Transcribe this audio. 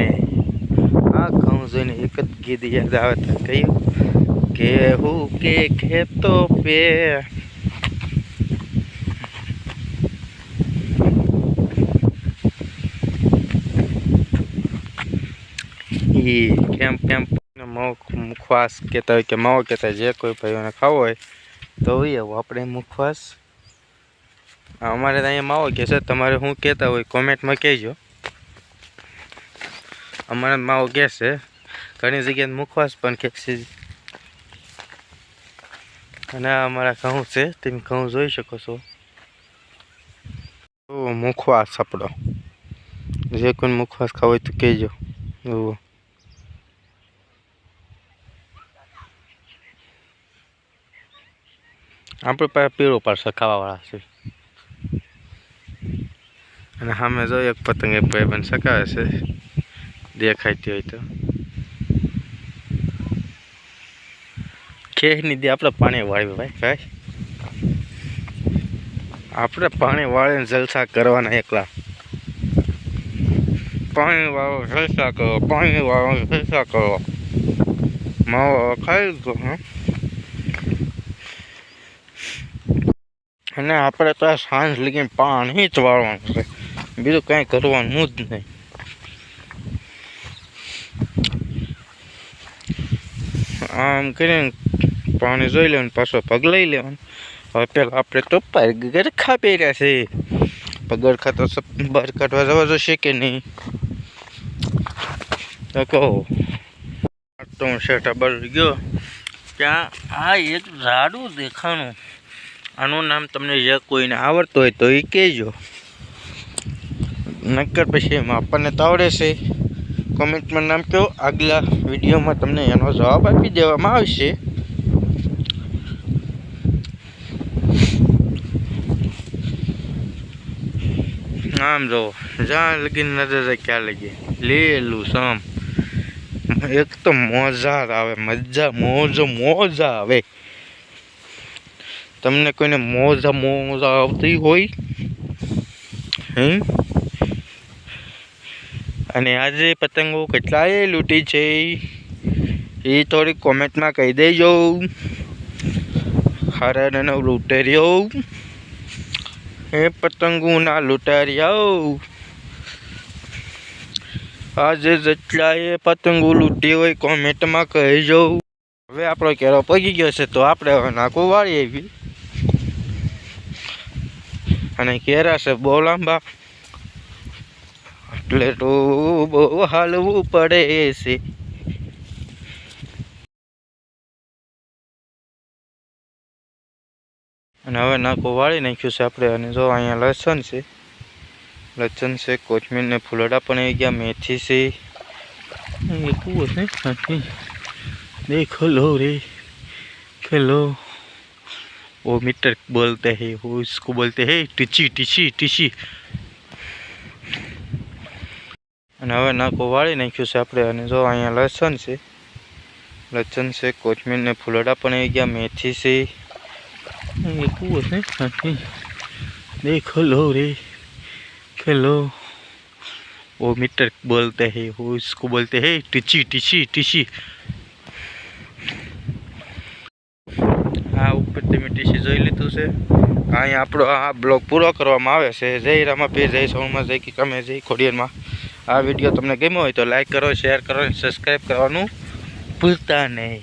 મને આ ઘઉં જોઈને એક જ ગીત યાદ આવે તો કહ્યું કેવું કે ખેતો પે કેમ કેમ મુખવાસ કહેતા હોય કે માવો કહેતા જે કોઈ ભાઈઓને ખાવો હોય, તો એ આપણે મુખવાસ. અમારે અહીંયા માવો કહેશે તમારે શું કહેતા હોય કોમેન્ટમાં કહેજો. અમારે માવો કહે છે. ઘણી જગ્યાએ મુખવાસ પણ કહે છે. અને અમારા ઘઉં છે, તમે ઘઉં જોઈ શકો છો. મુખવાસ આપણો. જે કોઈ મુખવાસ ખાવ હોય તો કહેજો. જુઓ આપણે પાસે પીળો પાડશે ખાવાવાળા છે. અને સામે જો એક પતંગ એક ભાઈ પણ સકાવે છે. દેખાતી હોય તો. ખેની દે આપણે પાણી વાળવી ભાઈ ભાઈ. આપણે પાણી વાળીને જલસા કરવાના એકલા. પાણી વાળો જલસા કરો, પાણી વાળો જલસા કરો. માવો ખાઈ ગયો અને આપણે તો સાંજ લગીને પાણી જ વાળવાનું છે. બીજું કાંઈ કરવાનું જ નહીં. આમ કરીને પાણી જોઈ લેવાનું પાછો પગ લઈ લેવાનું હવે પેલા આપણે તો ગરખા પહેર્યા છે. પગરખા તો બહાર કાઢવા જવા જશે કે નહીં? તો કહો. તો હું શેઠા બાજુ ગયો. ત્યાં આ એક ઝાડું દેખાણું. આનું નામ તમને જે કોઈને આવડતું હોય તો એ કહેજો. નક્કર પછી એમાં આપણને તો આવડે છે. કોમેન્ટમાં નામ કહો. આગલા વિડીયોમાં તમને એનો જવાબ આપી દેવામાં આવશે. આમ જો જ્યાં લગી નજર ક્યાં લગી લીલું સમ. એક તો મોજા આવે, મજા, મોજ, મોજા આવે. તમને કોઈને મોજા મોજા આવતી હોય? હમ? અને આજે પતંગો કેટલાય લૂંટી છે એ થોડીક કોમેન્ટમાં કહી દેજો. હરણનો લૂંટેરિયો એ પતંગોના લૂંટારિયાઓ આજે જેટલાએ પતંગો લૂંટી હોય કોમેન્ટમાં કહેજો. હવે આપણો કેરો પગી ગયો છે, તો આપણે હવે નાખું વાળી આવી. અને કેરા છે, બહુ લાંબા. એટલે તો બહુ હાલવું પડે છે. અને હવે નાખું વાળી નાખ્યું છે આપણે. અને જો અહીંયા લસણ છે લસણ છે, કોથમીર ને ફૂલડા પણ આવી ગયા, મેથી છે. કુવો છે દેખો લો રે, ખેલો. ઓ મીટર બોલતે હે હું ઇસકો બોલતે હે, ટીચી ટીચી ટીચી. અને હવે નાખો વાળી નાખ્યું છે આપણે અને જો અહીંયા લસણ છે લસણ છે કોથમીર ને ફૂલડા પણ આવી ગયા મેથી છે એ કૂવો છે દેખો લો રે ખેલો वो मीटर बोलते हैं वो इसको बोलते हैं टीची टीची टीची આ ઉપર તમે ટીસી જોઈ લીધું છે અહીંયા આપણો આ બ્લોગ પૂરો કરવામાં આવે છે જય રામાપીર જય સોમમાં જય કે તમે જય ખોડિયારમાં આ વીડિયો તમને ગમ્યો હોય તો લાઈક કરો શેર કરો સબસ્ક્રાઈબ કરવાનું ભૂલતા નહીં.